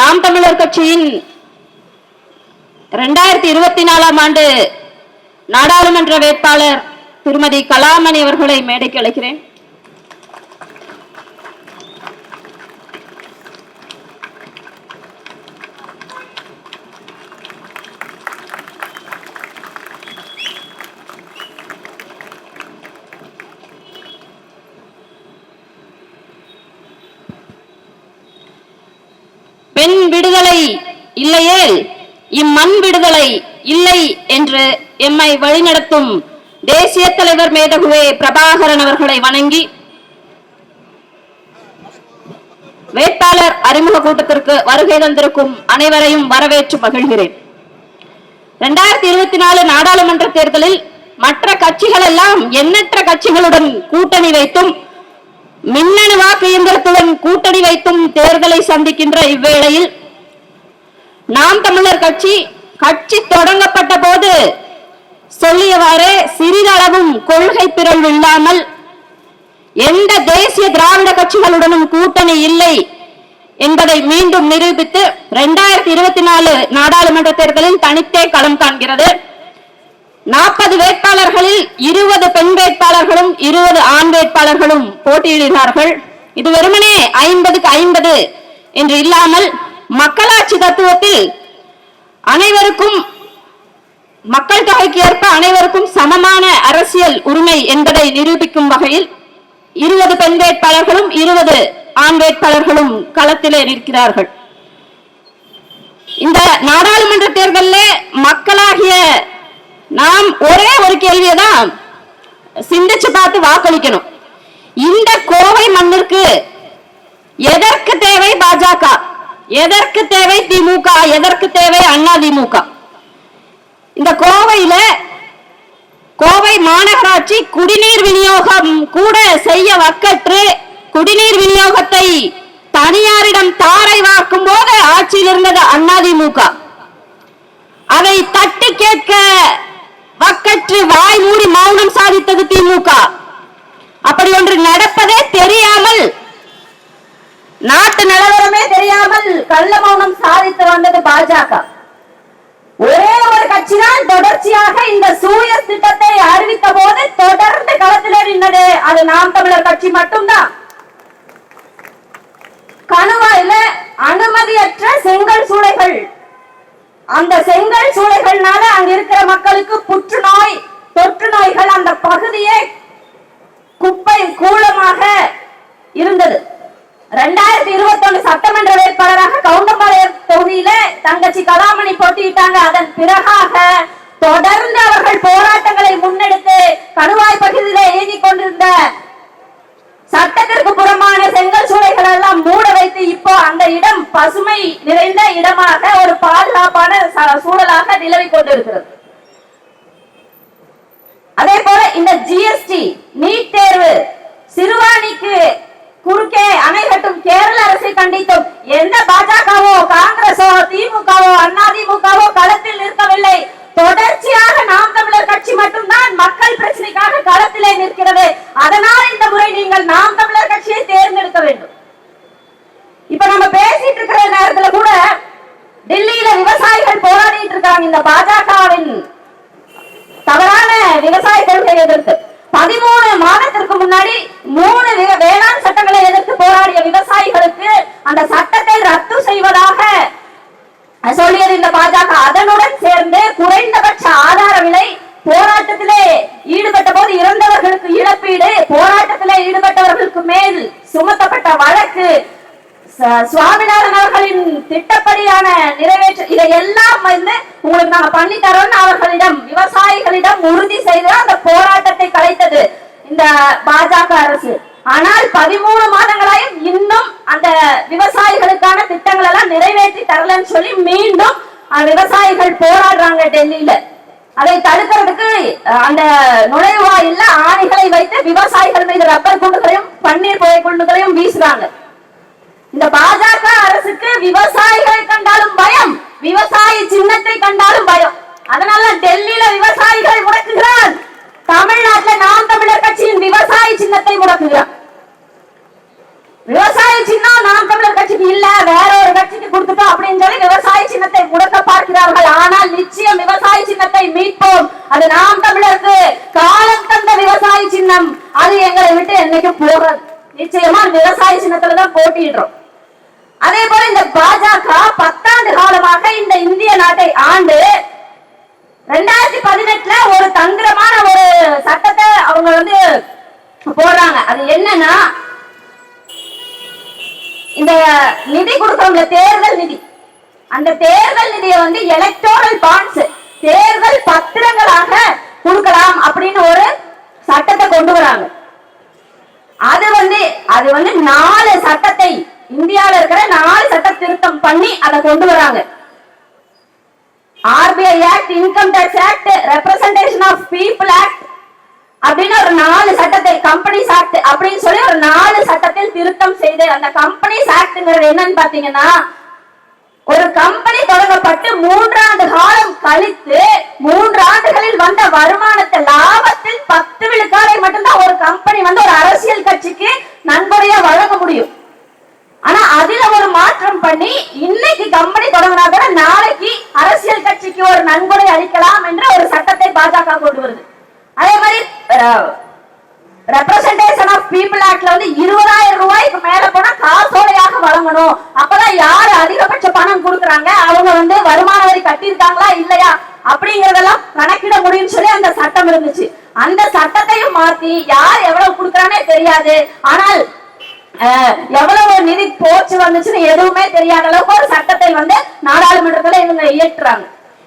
நாம் தமிழர் கட்சியின் இரண்டாயிரத்தி இருபத்தி நாலாம் ஆண்டு நாடாளுமன்ற வேட்பாளர் திருமதி கலாமணி அவர்களை மேடைக்கு அழைக்கிறேன். பெண் விடுதலை இல்லையேல் இம்மண் விடுதலை இல்லை என்று எம்மை வழிநடத்தும் தேசிய தலைவர் மேதகுவே பிரபாகரன் அவர்களை வணங்கி வேட்பாளர் அறிமுக கூட்டத்திற்கு வருகை தந்திருக்கும் அனைவரையும் வரவேற்று மகிழ்கிறேன். இரண்டாயிரத்தி இருபத்தி நாலு நாடாளுமன்ற தேர்தலில் மற்ற கட்சிகள் எல்லாம் எண்ணற்ற கட்சிகளுடன் கூட்டணி வைத்தும் மின்னணு வாக்கு இயந்திரத்துடன் கூட்டணி வைத்தும் தேர்தலை சந்திக்கின்ற இவ்வேளையில் நாம் தமிழர் கட்சி கட்சி தொடங்கப்பட்ட போது சொல்லியவாறு சிறிதளவும் கொள்கை பிறழ்வு இல்லாமல் எந்த தேசிய திராவிட கட்சிகளுடனும் கூட்டணி இல்லை என்பதை மீண்டும் நிரூபித்து இரண்டாயிரத்தி இருபத்தி நாலு நாடாளுமன்ற தேர்தலில் தனித்தே களம் காண்கிறது. நாற்பது வேட்பாளர்களில் இருபது பெண் வேட்பாளர்களும் இருபது ஆண் வேட்பாளர்களும் போட்டியிடுகிறார்கள். இது வெறுமனே ஐம்பதுக்கு ஐம்பது என்று இல்லாமல் மக்களாட்சி தத்துவத்தில் அனைவருக்கும் மக்கள் தொகைக்கு ஏற்ப அனைவருக்கும் சமமான அரசியல் உரிமை என்பதை நிரூபிக்கும் வகையில் இருபது பெண் வேட்பாளர்களும் இருபது ஆண் வேட்பாளர்களும் களத்திலே நிற்கிறார்கள். இந்த நாடாளுமன்ற தேர்தலில் மக்களாகிய நாம் ஒரே ஒரு கேள்வியை தான் சிந்திச்சு பார்த்து வாக்களிக்கணும். இந்த கோவை மண்ணிற்கு எதற்கு தேவை பாஜக? எதற்கு தேவை திமுக? எதற்கு தேவை அண்ணா திமுக? இந்த கோவையில கோவை மாநகராட்சி குடிநீர் விநியோகம் கூட செய்ய வக்கற்று குடிநீர் விநியோகத்தை தனியாரிடம் தாரை வார்க்கும் போது ஆட்சியில் இருந்தது அதிமுக அதை தட்டி கேட்க வக்கற்று வாய் மூடி மௌனம் சாதித்தது திமுக. அப்படி ஒன்று நடப்பதே தெரியாமல் நாட்டு நிலவரமே தெரியாமல் கள்ள மௌனம் சாதித்து வந்தது பாஜக. ஒரே ஒரு கட்சி தான் தொடர்ச்சியாக இந்த சூய திட்டத்தை அறிவித்த போது தொடர்ந்து களத்தில் நின்றது அது நாம் தமிழர் கட்சி மட்டும்தான். கணுவாயில அனுமதியற்ற செங்கல் சூளைகள் அந்த செங்கல் சூளைகள்னால அங்க இருக்கிற மக்களுக்கு புற்றுநோய் தொற்று நோய்கள் அந்த பகுதியே குப்பை கூலமாக இருந்தது. ரெண்டாயிரத்தி இருபத்தி ஒண்ணு சட்டமன்ற வேட்பாளராக கவுண்டம்பாளையம் தொகுதியில தங்கச்சி கலாமணி போட்டியிட்டாங்க. அதன் பிறகாக தொடர்ந்து அவர்கள் போராட்டங்களை முன்னெடுத்து கணுவாய் பகுதியில இயங்கிக் கொண்டிருந்த சட்டத்திற்கு புறமான செங்கல் சூளைகள் எல்லாம் மூட வைத்து இப்போ அந்த இடம் பசுமை நிறைந்த இடமாக ஒரு பாதுகாப்பான சூழலாக நிலவிக் கொண்டிருக்கிறது. அதே போல இந்த ஜிஎஸ்டி நீட் தேர்வு சிறுவாணிக்கு குறுக்கே அணை கட்டும் கேரள அரசை கண்டித்தும் எந்த பாஜகவோ காங்கிரஸோ திமுகவோ அதிமுகவோ களத்தில் நிற்கவில்லை. தொடர்ச்சியாக நாம் தமிழர் கட்சி மட்டும்தான் மக்கள் பிரச்சனைக்காக களத்திலே நிற்கிறது. அதனால் இந்த முறை நீங்கள் நாம் தமிழர் கட்சியை தேர்ந்தெடுக்க வேண்டும். இப்ப நம்ம பேசிட்டு இருக்கிற நேரத்துல கூட டெல்லியில விவசாயிகள் போராடிட்டு இருக்காங்க. இந்த பாஜகவின் தவறான விவசாய கொள்கையை எதிர்த்து பதிமூணு மாதத்திற்கு முன்னாடி மூணு வே- வேளாண் சட்டங்களை எதிர்த்து போராடிய விவசாயிகளுக்கு அந்த சட்டத்தை ரத்து செய்வதாக சொல்லியது இந்த பாஜக அதனுடன் சேர்ந்து குறைந்தபட்ச ஆதார விலை போராட்டத்திலே ஈடுபட்ட போது இறந்தவர்களுக்கு இழப்பீடு போராட்டத்திலே ஈடுபட்டவர்களுக்கு மேல் சுமத்தப்பட்ட வழக்கு சுவாமிநாதன் அவர்களின் திட்டப்படியான நிறைவேற்ற இதையெல்லாம் வந்து உங்களுக்கு நாங்க பண்ணி தரோம்னு அவர்களிடம் விவசாயிகளிடம் உறுதி செய்து அந்த போராட்டத்தை கலைத்தது இந்த பாஜக அரசு. ஆனால் பதிமூணு மாதங்களாயும் இன்னும் அந்த விவசாயிகளுக்கான திட்டங்கள் எல்லாம் நிறைவேற்றி தரலன்னு சொல்லி மீண்டும் விவசாயிகள் போராடுறாங்க டெல்லியில. அதை தடுக்கிறதுக்கு அந்த நுழைவாயில்ல ஆணைகளை வைத்து விவசாயிகள் மீது ரப்பர் குண்டுகளையும் பன்னீர் புகை குண்டுகளையும் வீசுறாங்க. இந்த பாஜக அரசுக்கு விவசாயிகளை கண்டாலும் பயம் விவசாயி சின்னத்தை கண்டாலும் பயம். அதனால டெல்லியில விவசாயிகள் முடக்குகிறார். தமிழ்நாட்டுல நாம் தமிழர் கட்சியின் விவசாய சின்னத்தை முடக்குகிறார். விவசாய சின்னம் நாம் தமிழர் கட்சிக்கு இல்ல வேற ஒரு கட்சிக்கு கொடுத்துட்டோம் அப்படின்னு சொல்லி சின்னத்தை முடக்க பார்க்கிறார்கள். ஆனால் நிச்சயம் விவசாய சின்னத்தை மீட்போம். அது நாம் தமிழருக்கு காலம் தந்த விவசாய சின்னம். அது எங்களை விட்டு என்னைக்கு போறது நிச்சயமா விவசாய சின்னத்துலதான் போட்டிடுறோம் அதே போல இந்த பாஜக பத்தாண்டு காலமாக இந்த இந்திய நாட்டை ஆண்டு ரெண்டாயிரத்தி பதினெட்டுல ஒரு தந்திரமான ஒரு சட்டத்தை அவங்க வந்து போடுறாங்க. அது என்னன்னா இந்த நிதி கொடுக்கறவங்க தேர்தல் நிதி. அந்த தேர்தல் நிதியை வந்து எலக்டோரல் பாண்ட்ஸ் தேர்தல் பத்திரங்களாக கொடுக்கலாம் அப்படின்னு ஒரு சட்டத்தை கொண்டு வராங்க. அது வந்து அது வந்து நாலு சட்டத்தை இந்தியால இருக்கிற நாலு சட்ட திருத்தம் பண்ணி அதை கொண்டு வராங்க. RBI act income tax act representation of people act அப்படின்னு ஒரு நாலு சட்டத்தை கம்பெனிஸ் ஆக்ட் அப்படின்னு சொல்லி ஒரு நாலு சட்டத்தில் திருத்தம் செய்து அந்த கம்பெனிஸ் ஆக்ட்ங்கிறது என்னன்னு பாத்தீங்கன்னா ஒரு கம்பெனி தொடங்கப்பட்டு மூன்றாண்டு காலம் கழித்து மூன்று ஆண்டுகளில் வந்த வருமானத்தை லாபத்தில் பத்து விழுக்காடை மட்டும்தான் ஒரு கம்பெனி வந்து ஒரு அரசியல் கட்சிக்கு நன்கொடையா வழங்க முடியும். ஆனா அதுல ஒரு மாற்றம் பண்ணி இன்னைக்கு கம்பெனி தொடங்கினா கூட நாளைக்கு அரசியல் கட்சிக்கு ஒரு நன்கொடை அளிக்கலாம் என்ற ஒரு சட்டத்தை பாஜக கொண்டு வருது. அதே மாதிரி ரெப்ரசன்டேஷன் ஆஃப் பீப்புள் ஆக்ட்ல வந்து இருபதாயிரம் ரூபாய்க்கு மேல போனா காசோலையாக வழங்கணும். அப்பதான் யாரு அதிகபட்ச பணம் கொடுக்குறாங்க? அவங்க வந்து வருமான வரி கட்டியிருக்காங்களா இல்லையா? அப்படிங்கறதெல்லாம் கணக்கிட முடியும்னு சொல்லி அந்த சட்டம் இருந்துச்சு. அந்த சட்டத்தையும் மாத்தி யார் எவ்வளவு கொடுக்குறானே தெரியாது. ஆனால் எவ்வளவு நிதி போச்சு வந்துச்சுன்னு எதுவுமே தெரியாத அளவுக்கு ஒரு சட்டத்தை வந்து நாடாளுமன்றத்துல இவங்க இயற்றுறாங்க.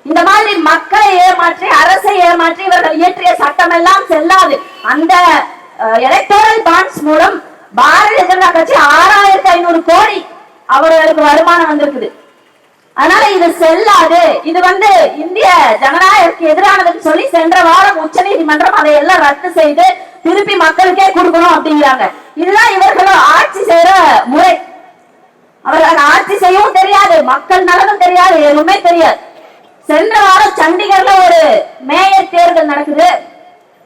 இந்த மாதிரி மக்களை ஏமாற்றி அரசை ஏமாற்றி இவர்கள் இயற்றிய சட்டம் எல்லாம் செல்லாது. அந்த எலக்டோரல் பாண்ட்ஸ் மூலம் பாரதிய ஜனதா கட்சி ஆறாயிரத்தி ஐநூறு கோடி அவர்களுக்கு வருமானம் வந்திருக்குது. அதனால இது செல்லாது. இது வந்து இந்திய ஜனநாயகத்துக்கு எதிரானதுன்னு சொல்லி சென்ற வாரம் உச்ச நீதிமன்றம் அதை எல்லாம் ரத்து செய்து திருப்பி மக்களுக்கே கொடுக்கணும் அப்படிங்கிறாங்க. இதுதான் இவர்களும் ஆட்சி செய்யற முறை. அவர்கள் ஆட்சி செய்யவும் தெரியாது. மக்கள் நலனும் தெரியாது. எதுவுமே தெரியாது. சென்ற வாரம் சண்டிகர்ல ஒரு மேயர் தேர்தல் நடக்குது.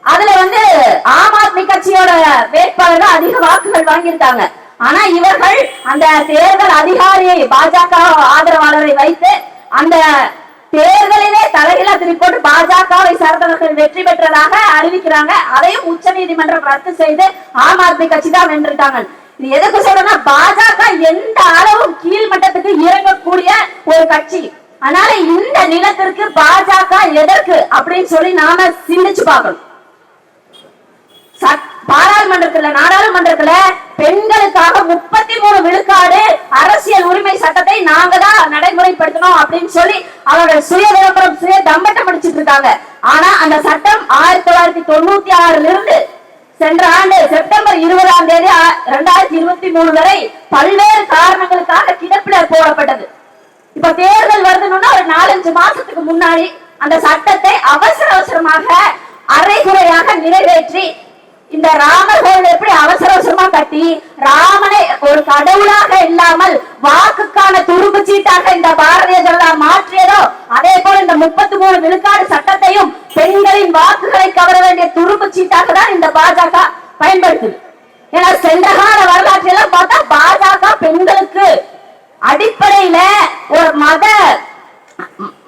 அதுல வந்து ஆம் ஆத்மி கட்சியோட வேட்பாளர்கள் அதிக வாக்குகள் வாங்கியிருக்காங்க. ஆனா இவர்கள் அந்த தேர்தல் அதிகாரியை பாஜக ஆதரவாளரை வைத்து அந்த தேர்தலிலே தலையில திருப்போட்டு பாஜகவை சார்ந்தவர்கள் வெற்றி பெற்றதாக அறிவிக்கிறாங்க. அதையும் உச்ச நீதிமன்றம் ரத்து செய்து ஆம் ஆத்மி கட்சி தான் வென்றிருக்காங்க. இது எதுக்கு சொல்றேன்னா பாஜக எந்த அளவும் கீழ்மட்டத்துக்கு இறங்கக்கூடிய ஒரு கட்சி. அதனால இந்த நிலத்திற்கு பாஜக எதற்கு அப்படின்னு சொல்லி நாம சிந்திச்சு பார்க்கணும். பாராளுமன்றத்துல நாடாளுமன்றத்துல பெண்களுக்காக முப்பத்தி மூணு விழுக்காடு அரசியல் உரிமை சட்டத்தை நாங்க தான் நடைமுறைப்படுத்தணும் அப்படின்னு சொல்லி அவர்கள் சுய விளம்பரம் சுய தம்பட்டம் அடிச்சிட்டு இருக்காங்க. ஆனா அந்த சட்டம் ஆயிரத்தி தொள்ளாயிரத்தி தொண்ணூத்தி ஆறுல இருந்து சென்ற ஆண்டு செப்டம்பர் இருபதாம் தேதி இரண்டாயிரத்தி இருபத்தி மூணு வரை பல்வேறு காரணங்களுக்காக கிடப்பில போடப்பட்டது. இப்ப தேர்தல் வருதுன்னா ஒரு நாலஞ்சு மாசத்துக்கு முன்னாடி அந்த சட்டத்தை அவசர அவசரமாக அரைகுறையாக நிறைவேற்றி இந்த ராமர் கோவில் எப்படி அவசர அவசரமா கட்டி ராமனை ஒரு கடவுளாக இல்லாமல் வாக்குக்கான துருப்பு சீட்டாக இந்த பாரதிய ஜனதா மாற்றியதோ அதே போல இந்த முப்பத்தி மூணு விழுக்காடு சட்டத்தையும் பெண்களின் வாக்குகளை கவர வேண்டிய துருப்பு சீட்டாக தான் இந்த பாஜக பயன்படுத்துது. ஏன்னா சென்ற கால வரலாற்றெல்லாம் பார்த்தா பாஜக பெண்களுக்கு அடிப்படையில ஒரு மத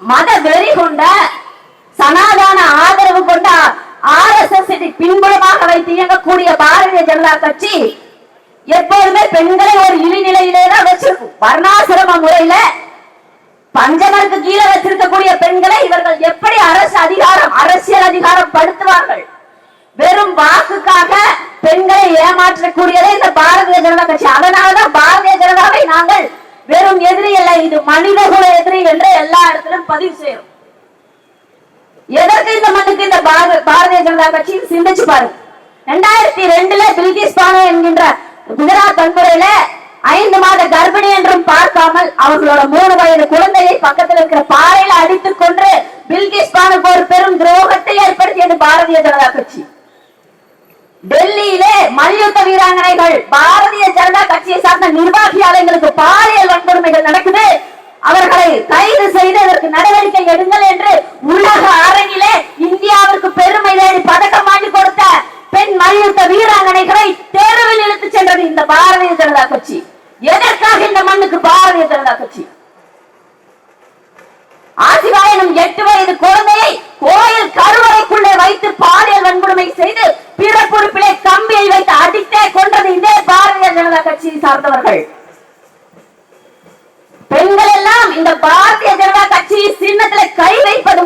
மத வெறி கொண்ட சனாதான ஆதரவு கொண்ட ஆர் எஸ் எஸ் பின்புலமாக வைத்து இயங்கக்கூடிய பாரதிய ஜனதா கட்சி எப்போதுமே பெண்களை ஒரு இழிநிலையிலே தான் வச்சிருக்கும். வர்ணாசிரம முறையில பஞ்சமருக்கு கீழே வச்சிருக்கக்கூடிய பெண்களை இவர்கள் எப்படி அரசு அதிகாரம் அரசியல் அதிகாரம் படுத்துவார்கள்? வெறும் வாக்குக்காக பெண்களை ஏமாற்றக்கூடியதே இந்த பாரதிய ஜனதா கட்சி. அதனாலதான் பாரதிய ஜனதாவை நாங்கள் வெறும் எதிரி அல்ல இது மனிதகுல எதிரி என்று எல்லா இடத்திலும் பதிவு செய்யும் எதற்கு இந்த மண்ணுக்கு இந்த பாரதிய ஜனதா கட்சி சிந்திச்சு பாருங்க ரெண்டாயிரத்தி ரெண்டுல பில்கிஸ் பானு என்கின்ற குஜராத் வன்முறையில ஐந்து மாத கர்ப்பிணி என்றும் பார்க்காமல் அவர்களோட மூணு வயது குழந்தையை பக்கத்தில் இருக்கிற பாறையில அடித்துக் கொன்று பில்கிஸ் பானுக்கு ஒரு பெரும் துரோகத்தை ஏற்படுத்தியது பாரதிய ஜனதா கட்சி. டெல்லியிலே மல்யுத்த வீராங்கனைகள் பாரதிய ஜனதா கட்சியை சார்ந்த நிர்வாகியாளர்களுக்கு பாலியல் வன்கொடுமைகள் நடக்குது. அவர்களை கைது செய்து அதற்கு நடவடிக்கை எடுங்கள் என்று உலக அரங்கிலே இந்தியாவிற்கு பெருமை தேடி பதக்கம் வாங்கி கொடுத்த பெண் மல்யுத்த வீராங்கனைகளை தேர்வில் இழுத்து சென்றது இந்த பாரதிய ஜனதா கட்சி எதற்காக இந்த மண்ணுக்கு பாரதிய ஜனதா கட்சி ஆசிவாயனும் எட்டு வயது குழந்தையை கோயில் கருவறைக்குள்ளே வைத்து பாலியல் வன்கொடுமை செய்து பிறப்புறுப்பிலே கம்பியை வைத்து அடித்தே கொண்டது இதே பாரதிய ஜனதா கட்சியை சார்ந்தவர்கள் பெண்கள் எல்லாம் இந்த பாரதிய ஜனதா கட்சி சின்னத்துல கை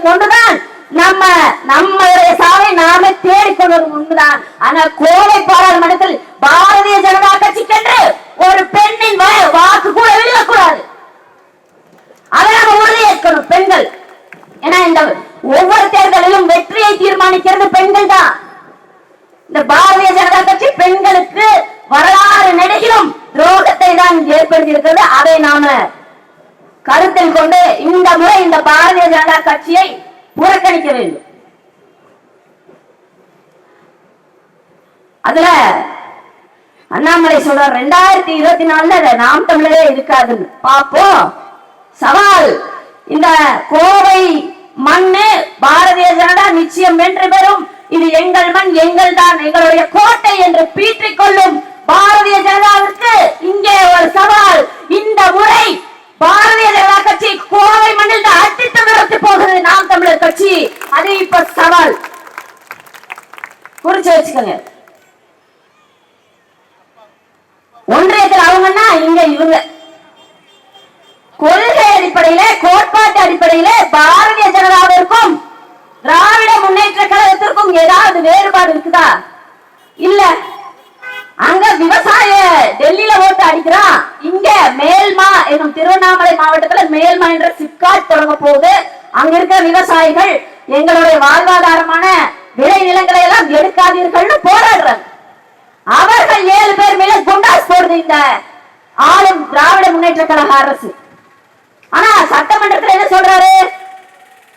வைப்பது ஒன்றுதான். நம்ம நம்மளுடைய சாவை நாமே தேடிக்கொள்வது ஒன்றுதான் ஆனா கோவை பாராளுமன்றத்தில் பாரதிய ஜனதா கட்சிக்கென்று ஒரு பெண்ணின் வாக்கு கூட வெளியிடக்கூடாது அதை நம்ம உறுதியேற்கணும் பெண்கள். ஏன்னா இந்த ஒவ்வொரு தேர்தலிலும் வெற்றியை தீர்மானிக்கிறது பெண்கள் தான். இந்த பாரதிய ஜனதா கட்சி பெண்களுக்கு வரலாறு நெடுகிலும் துரோகத்தை தான் ஏற்படுத்தியிருக்கிறது அதை நாம கருத்தில் கொண்டு இந்த முறை இந்த பாரதிய ஜனதா கட்சியை புறக்கணிக்க வேண்டும். அதுல அண்ணாமலை சொல்றார் ரெண்டாயிரத்தி இருபத்தி நாலுல நாம் தமிழரே இருக்காதுன்னு. பாப்போம் சவால் இந்த கோவை மண்ணு பாரதிய ஜனதா நிச்சயம் வென்று பெறும். இது எங்கள் மண் எங்கள் தான் எங்களுடைய கோட்டை என்று பீற்றிக் கொள்ளும் பாரதிய ஜனதாவிற்கு இங்கே ஒரு சவால். இந்த முறை பாரதிய தமிழர் கட்சி அது இப்ப சவால். குறிச்சு வச்சுக்கோங்க. ஒன்றியத்தில் அவங்கன்னா இங்க இவங்க. கொள்கை அடிப்படையில கோட்பாட்டு அடிப்படையில பாரதிய ஜனதாவிற்கும் திராவிட முன்னேற்ற கழகத்திற்கும் ஏதாவது வேறுபாடு இருக்குதா? இல்ல. அங்க விவசாய டெல்லியில ஓட்டு அடிக்கிறான் இங்க மேல்மா என்னும் திருவண்ணாமலை மாவட்டத்துல மேல்மா என்ற சிப்காட் தொடங்க போகுது. அங்க இருக்கிற விவசாயிகள் எங்களுடைய வாழ்வாதாரமான விளை நிலங்களை எல்லாம் எடுக்காதீர்கள்னு போராடுறாங்க. அவர்கள் ஏழு பேர் மேல குண்டாஸ் போடுது இந்த ஆளும் திராவிட முன்னேற்ற கழக அரசு. ஆனா சட்டமன்றத்தில் என்ன சொல்றாரு?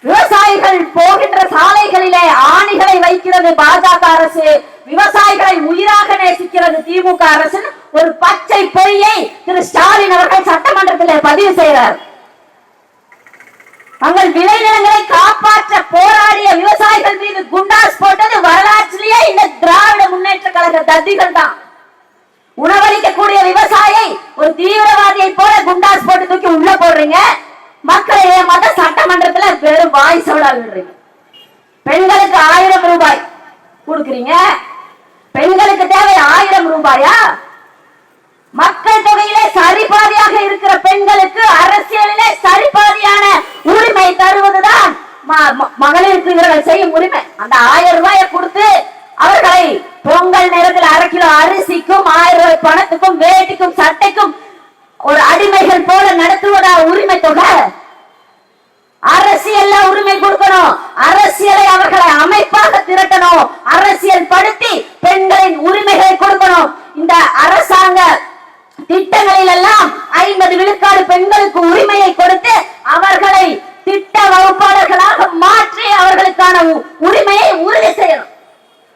விவசாயிகள் போகின்ற சாலைகளிலே ஆணிகளை வைக்கிறது பாஜக அரசு. விவசாயிகளை உயிராக நேசிக்கிறது திமுக அரசு ஒரு பச்சை பொய்யை திரு ஸ்டாலின் அவர்கள் சட்டமன்றத்தில் பதிவு செய்கிறார் தங்கள் விளைநிலங்களை காப்பாற்ற போராடிய விவசாயிகள் மீது குண்டாஸ் போட்டது வரலாற்றிலேயே இந்த திராவிட முன்னேற்ற கழக தத்திகள் தான். உணவளிக்கக்கூடிய விவசாயி ஒரு தீவிரவாதியை போல குண்டாஸ் போட்டு தூக்கி உள்ள போடுறீங்க. மக்களை ஏமாத்த சட்டமன்றத்துல வெறும் வாய் சவடா விடுறீங்க. பெண்களுக்கு ஆயிரம் ரூபாய் கொடுக்குறீங்க. பெண்களுக்கு தேவை ஆயிரம் ரூபாயா? மக்கள் தொகையிலே சரிபாதியாக இருக்கிற பெண்களுக்கு அரசியலிலே சரிபாதியான உரிமை தருவதுதான் மகளிருக்கு இவர்கள் செய்யும் உரிமை. அந்த ஆயிரம் ரூபாயை கொடுத்து அவர்களை பொங்கல் நேரத்தில் அரை கிலோ அரிசிக்கும் ஆயிரம் ரூபாய் பணத்துக்கும் வேட்டிக்கும் சட்டைக்கும் ஒரு அடிமைகள் போல நடத்துவதா உரிமை தொகை அரசியல்ல உரிமை கொடுக்கணும் அரசியலை அவர்களை அமைப்பாக திரட்டணும் அரசியல் படுத்தி பெண்களின் உரிமைகளை கொடுக்கணும் இந்த அரசாங்க திட்டங்களில் எல்லாம் ஐம்பது விழுக்காடு பெண்களுக்கு உரிமையை கொடுத்து அவர்களை திட்ட வகுப்பாளர்களாக மாற்றி அவர்களுக்கான உரிமையை உறுதி செய்யணும்.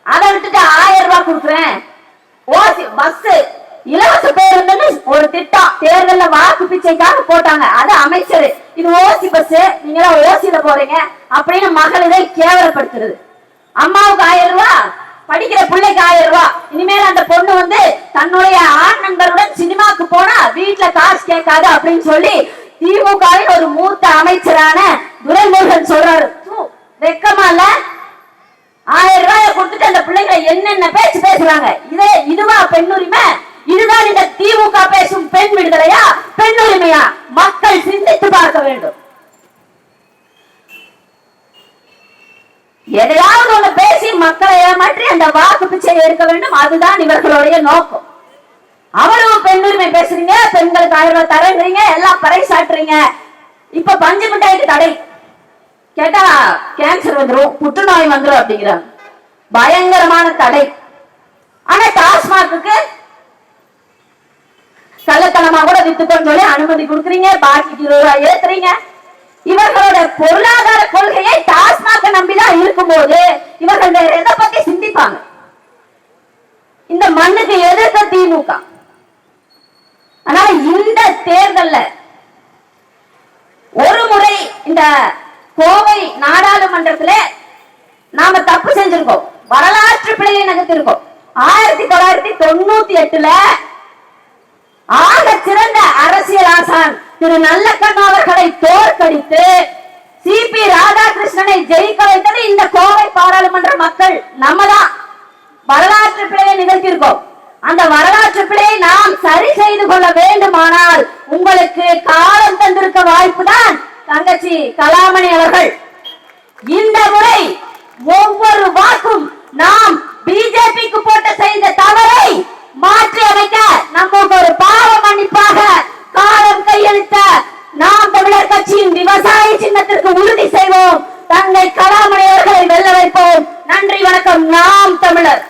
அதை விட்டுட்டு ஆயிரம் ரூபாய் கொடுக்குறேன். ஓசி பஸ் இலவச பேருந்துன்னு ஒரு திட்டம். தேர்தல்ல வாக்கு பிச்சைக்காக போட்டாங்க. அது அமைச்சர். இது ஓசி பஸ் நீங்க ஓசியில போறீங்க. அப்படின்னு மகளிரை கேவலப்படுத்துறது. அம்மாவுக்கு ஆயிரம் ரூபாய் படிக்கிற பிள்ளைக்கு ஆயிரம் ரூபாய் இனிமேல் அந்த பொண்ணு வந்து தன்னுடைய ஆண் நண்பருடன் சினிமா வீட்டுல காசு கேட்காது அப்படின்னு சொல்லி திமுகவின் ஒரு மூத்த அமைச்சரான துரைமுருகன் சொல்றாரு. வெக்கமா இல்ல? ஆயிரம் ரூபாய கொடுத்துட்டு அந்த பிள்ளைங்களை என்னென்ன பேச்சு பேசுறாங்க? இதே இதுவா பெண் உரிமை? இதுதான் இந்த திமுக பேசும் பெண் விடுதலையா? பெண் உரிமையா? மக்கள் சிந்தித்து பார்க்க வேண்டும். எதையாவது ஒண்ணு பேசி மக்களை ஏமாற்றி அந்த வாக்கு பிச்சை எடுக்க வேண்டும். அதுதான் இவர்களுடைய நோக்கம். அவ்வளவு பெண் பேசுறீங்க பெண்களுக்கு ஆயிரம் ரூபாய் தரேங்கிறீங்க எல்லாம் பறைசாட்டுறீங்க இப்ப பஞ்சு மிட்டாய்க்கு தடை. கேட்டா கேன்சர் வந்துடும் புற்றுநோய் வந்துடும் அப்படிங்கிறாங்க பயங்கரமான தடை. ஆனா டாஸ்மாக்கு கள்ளத்தனமா கூட வித்துக்கோன்னு சொல்லி அனுமதி கொடுக்குறீங்க பாக்கி இருபது ரூபாய் ஏத்துறீங்க. இவர்களோட பொருளாதார கொள்கையை டாஸ்மாக நம்பிதான் இருக்கும்போது இவர்கள் வேற எதை பத்தி சிந்திப்பாங்க? இந்த மண்ணுக்கு எதிர்த்த திமுக. இந்த தேர்தல்ல. ஒரு முறை இந்த கோவை நாடாளுமன்றத்துல நாம தப்பு செஞ்சிருக்கோம். வரலாற்று பிழையை நகர்த்திருக்கோம். ஆயிரத்தி தொள்ளாயிரத்தி தொண்ணூத்தி எட்டுல ஆக சிறந்த அரசியல் ஆசான் திரு நல்லக்கண்ணு அவர்களை தோற்கடித்து சிபி பி ராதாகிருஷ்ணனை ஜெயிக்க வைத்தது இந்த கோவை பாராளுமன்ற மக்கள். நம்ம தான் வரலாற்று பிழையை நிகழ்த்தியிருக்கோம். அந்த வரலாற்று நாம் சரி செய்து கொள்ள வேண்டுமானால் உங்களுக்கு காலம் தந்திருக்க வாய்ப்பு தான் தங்கச்சி கலாமணி அவர்கள். இந்த முறை ஒவ்வொரு வாக்கும் நாம் பிஜேபிக்கு போட்டு செய்த தவறை மாற்றி அமைக்க நமக்கு ஒரு பாவ மன்னிப்பாக காலம் கையெழுத்த நாம் தமிழர் கட்சியின் விவசாய சின்னத்திற்கு உறுதி செய்வோம். தங்கை கலாமணி அவர்களை வெல்ல வைப்போம். நன்றி வணக்கம். நாம் தமிழர்.